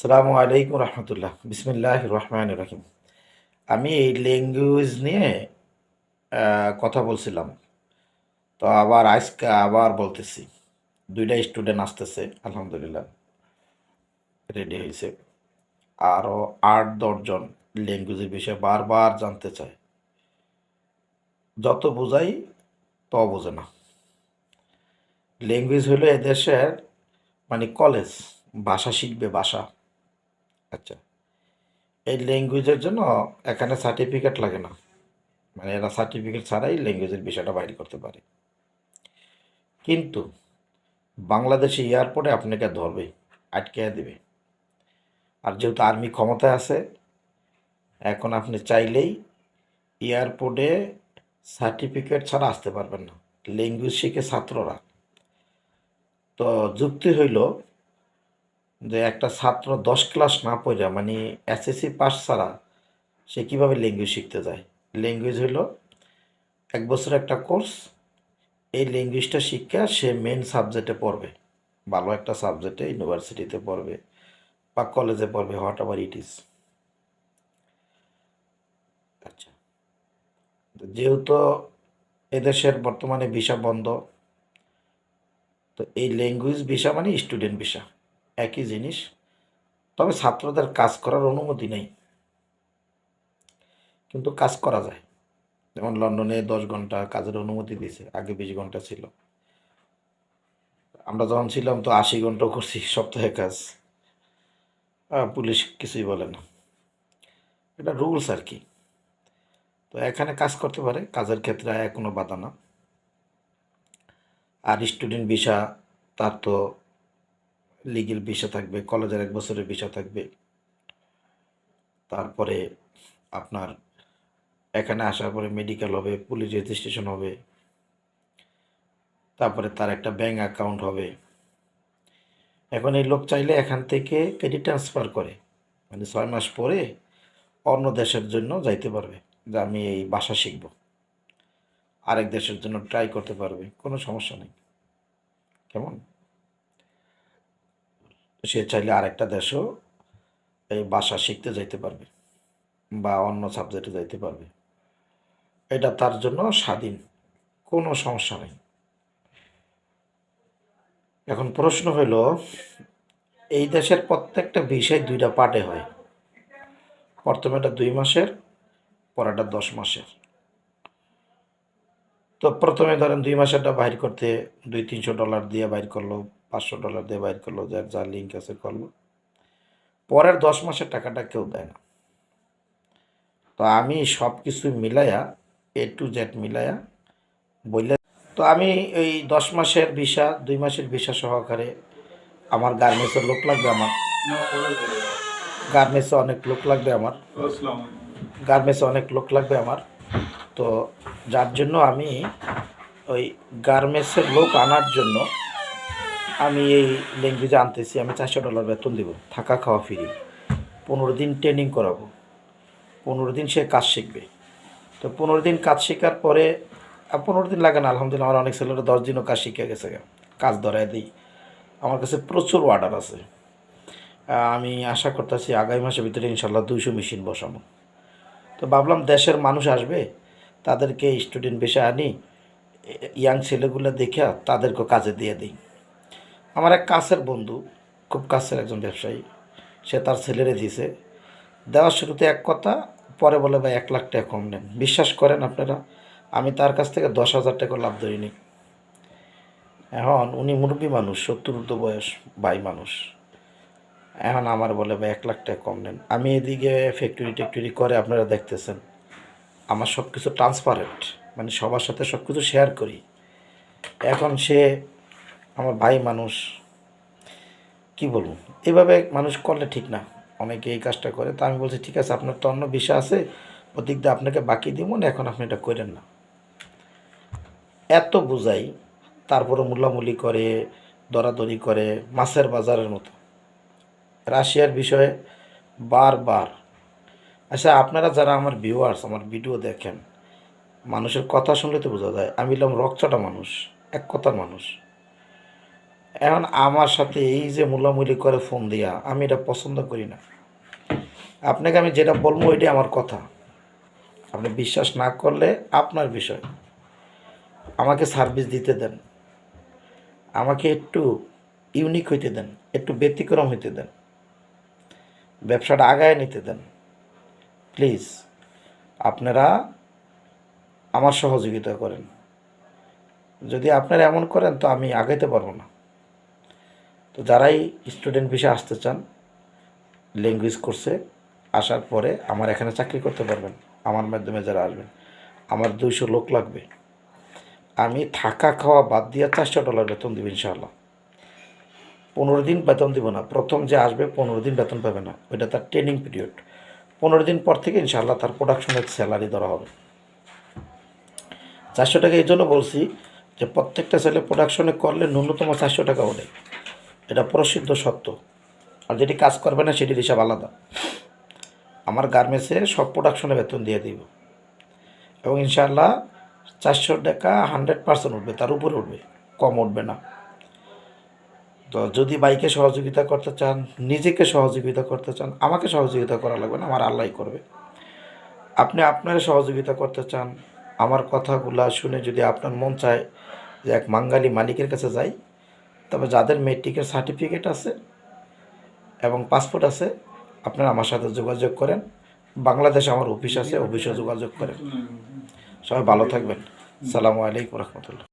সালামু আলাইকুম রহমতুল্লাহ। বিসমিল্লাহ রহমান রহিম। আমি এই ল্যাঙ্গুয়েজ নিয়ে কথা বলছিলাম। তো আবার আজকে আবার বলতেছি। দুইটা স্টুডেন্ট আসতেছে, আলহামদুলিল্লাহ। রেডি হয়েছে। আরও আট দশজন ল্যাঙ্গুয়েজের বিষয়ে বারবার জানতে চায়। যত বোঝাই, তো বোঝে না। ল্যাঙ্গুয়েজ হলো এদেশের মানে কলেজ ভাষা শিখবে ভাষা। আচ্ছা। এই ল্যাঙ্গুয়েজের জন্য এখানে সার্টিফিকেট লাগে না। মানে এরা সার্টিফিকেট ছাড়াই ল্যাঙ্গুয়েজের বিষয়টা বাইর করতে পারে। কিন্তু বাংলাদেশে এয়ারপোর্টে আপনাকে ধরবে, আটকে দেবে। আর যেহেতু আর্মি ক্ষমতায় আছে, এখন আপনি চাইলেই এয়ারপোর্টে সার্টিফিকেট ছাড়া আসতে পারবেন না। ল্যাঙ্গুয়েজ শিখে ছাত্ররা। তো যুক্তি হইল যে একটা ছাত্র দশ ক্লাস না পড়ে মানে এসএসসি পাস ছাড়া সে কীভাবে ল্যাঙ্গুয়েজ শিখতে যায়? ল্যাঙ্গুয়েজ হলো এক বছর একটা কোর্স এই ল্যাঙ্গুয়েজটা শিক্ষা সে মেন সাবজেক্টে পড়বে। ভালো একটা সাবজেক্টে ইউনিভার্সিটিতে পড়বে বা কলেজে পড়বে হোয়াট এভার ইট ইজ আচ্ছা। যেহেতু এদেশের বর্তমানে ভিসা বন্ধ, তো এই ল্যাঙ্গুয়েজ ভিসা মানে স্টুডেন্ট ভিসা একই জিনিস। তবে ছাত্রদের কাজ করার অনুমতি নেই। কিন্তু কাজ করা যায়। যেমন লন্ডনে দশ ঘণ্টা কাজের অনুমতি দিয়েছে, আগে বিশ ঘণ্টা ছিল। আমরা যখন ছিলাম তো আশি ঘণ্টা করছি সপ্তাহে কাজ। পুলিশ কিছুই বলে না। এটা রুলস আর কি। তো এখানে কাজ করতে পারে, কাজের ক্ষেত্রে কোনো বাধা না। আর স্টুডেন্ট ভিসা, তার তো লিগেল ভিসা থাকবে কলেজের এক বছরের ভিসা থাকবে। তারপরে আপনার এখানে আসার পরে মেডিকেল হবে পুলিশ রেজিস্ট্রেশন হবে। তারপরে তার একটা ব্যাংক অ্যাকাউন্ট হবে। এখন এই লোক চাইলে এখান থেকে ক্রেডিট ট্রান্সফার করে। মানে ছয় মাস পরে অন্য দেশের জন্য যাইতে পারবে, যে আমি এই ভাষা শিখব। আরেক দেশের জন্য ট্রাই করতে পারবে, কোনো সমস্যা নেই। কেমন? সে চাইলে আরেকটা দেশও এই ভাষা শিখতে যাইতে পারবে বা অন্য সাবজেক্টে যাইতে পারবে। এটা তার জন্য স্বাধীন, কোনো সমস্যা নেই। এখন প্রশ্ন হইল, এই দেশের প্রত্যেকটা বিষয় দুইটা পার্টে হয়। প্রথমে এটা দুই মাসের পরেরটা দশ মাসের। তো প্রথমে ধরেন দুই মাসেরটা বাইর করতে দুই তিনশো ডলার দিয়ে বাইর করল পাঁচশো ডলার দিয়ে বাইর করল, যার যা লিঙ্ক আছে করল। পরের দশ মাসের টাকাটা কেউ দেয় না। তো আমি সব কিছু মিলাইয়া এ টু জেড মিলাইয়া বললে তো আমি এই দশ মাসের ভিসা, দুই মাসের ভিসা সহকারে আমার গার্মেন্টসের লোক লাগবে আমার। গার্মেন্টসে অনেক লোক লাগবে আমার। গার্মেন্টসে অনেক লোক লাগবে আমার। তো যার জন্য আমি ওই গার্মেন্টসের লোক আনার জন্য আমি এই ল্যাঙ্গুয়েজে আনতেছি, আমি চারশো ডলার বেতন দেবো। থাকা, খাওয়া ফ্রি পনেরো দিন ট্রেনিং করাবো। পনেরো দিন সে কাজ শিখবে। তো পনেরো দিন কাজ শেখার পরে পনেরো দিন লাগে না, আলহামদুলিল্লাহ আমার অনেক ছেলেরা দশ দিনও কাজ শিখে গেছে কাজ ধরায় দিই। আমার কাছে প্রচুর অর্ডার আছে। আমি আশা করতেছি আগামী মাসের ভিতরে ইনশাল্লাহ দুইশো মেশিন বসাবো। তো ভাবলাম দেশের মানুষ আসবে, তাদেরকে স্টুডেন্ট বেশি আনি ইয়াং ছেলেগুলো দেখে তাদেরকে কাজে দিয়ে দিই। আমার এক কাছের বন্ধু, খুব কাছের একজন ব্যবসায়ী, সে তার ছেলেরে দিয়েছে। দেওয়ার শুরুতে এক কথা, পরে বলে, ভাই, এক লাখ টাকা কম নেন। বিশ্বাস করেন আপনারা, আমি তার কাছ থেকে দশ হাজার টাকা লাভ ধরিনি। এখন উনি মুরব্বী মানুষ, সত্তর বয়স, ভাই মানুষ। এখন আমার বলে, ভাই, এক লাখ টাকা কম নেন। আমি এদিকে ফ্যাক্টরি ট্যাক্টরি করে আপনারা দেখতেছেন, আমার সব কিছু ট্রান্সপারেন্ট মানে সবার সাথে সব কিছু শেয়ার করি। এখন সে আমার ভাই মানুষ, কি বলব? এভাবে মানুষ করলে ঠিক না। অনেকে এই কাজটা করে, তা আমি বলছি, ঠিক আছে, আপনার তো অন্য বিষয় আছে দিয়ে আপনাকে বাকি দিব, না এখন আপনি এটা করেন না। এত বুঝাই তারপরে মূল্যামূলি করে, দরাদরি করে, মাছের বাজারের মতো। রাশিয়ার বিষয়ে বারবার। আচ্ছা আপনারা যারা আমার ভিউয়ার্স আমার ভিডিও দেখেন, মানুষের কথা শুনলে তো বোঝা যায়, আমি হলাম রকচটা মানুষ, এক কথার মানুষ। এখন আমার সাথে এই যে মুলামুলি করে ফোন দিয়া, আমি এটা পছন্দ করি না। আপনাকে আমি যেটা বলব, এটাই আমার কথা। আপনি বিশ্বাস না করলে আপনার বিষয়। আমাকে সার্ভিস দিতে দেন। আমাকে একটু ইউনিক হইতে দেন, একটু ব্যতিক্রম হইতে দেন। ব্যবসাটা আগায় নিতে দেন। প্লিজ, আপনারা আমার সহযোগিতা করেন। যদি আপনারা এমন করেন, তো আমি আগাইতে পারব না। তো যারাই স্টুডেন্ট বিষয়ে আসতে চান ল্যাঙ্গুয়েজ কোর্সে আসার পরে আমার এখানে চাকরি করতে পারবেন, আমার মাধ্যমে যারা আসবেন। আমার দুইশো লোক লাগবে। আমি থাকা খাওয়া বাদ দিয়ে চারশো ডলার বেতন দিব ইনশাআল্লাহ। পনেরো দিন বেতন দিব না। প্রথম যে আসবে, পনেরো দিন বেতন পাবে না। ওইটা তার ট্রেনিং পিরিয়ড পনেরো দিন পর থেকে ইনশাআল্লাহ তার প্রোডাকশনের স্যালারি ধরা হবে। চারশো টাকা এই জন্য বলছি যে প্রত্যেকটা ছেলে প্রোডাকশনে করলে ন্যূনতম চারশো টাকা ওঠে। এটা প্রসিদ্ধ সত্য। আর যেটি কাজ করবে না, সেটির হিসাব আলাদা। আমার গার্মেন্টসে সব প্রোডাকশনে বেতন দিয়ে দিব। এবং ইনশাআল্লাহ চারশো টাকা হান্ড্রেড পার্সেন্ট উঠবে, তার উপরে উঠবে, কম উঠবে না। তো যদি বাইকে সহযোগিতা করতে চান, নিজেকে সহযোগিতা করতে চান, আমাকে সহযোগিতা করা লাগবে না, আমার আল্লাহ করবে। আপনি আপনার সহযোগিতা করতে চান, আমার কথাগুলা শুনে যদি আপনার মন চায় যে এক বাঙালি মালিকের কাছে যাই তবে যাদের মেট্রিকের সার্টিফিকেট আছে এবং পাসপোর্ট আছে, আপনারা আমার সাথে যোগাযোগ করেন। বাংলাদেশে আমার অফিস আছে, অফিসে যোগাযোগ করেন। সবাই ভালো থাকবেন। সালামু আলাইকুম রহমতুল্লাহ।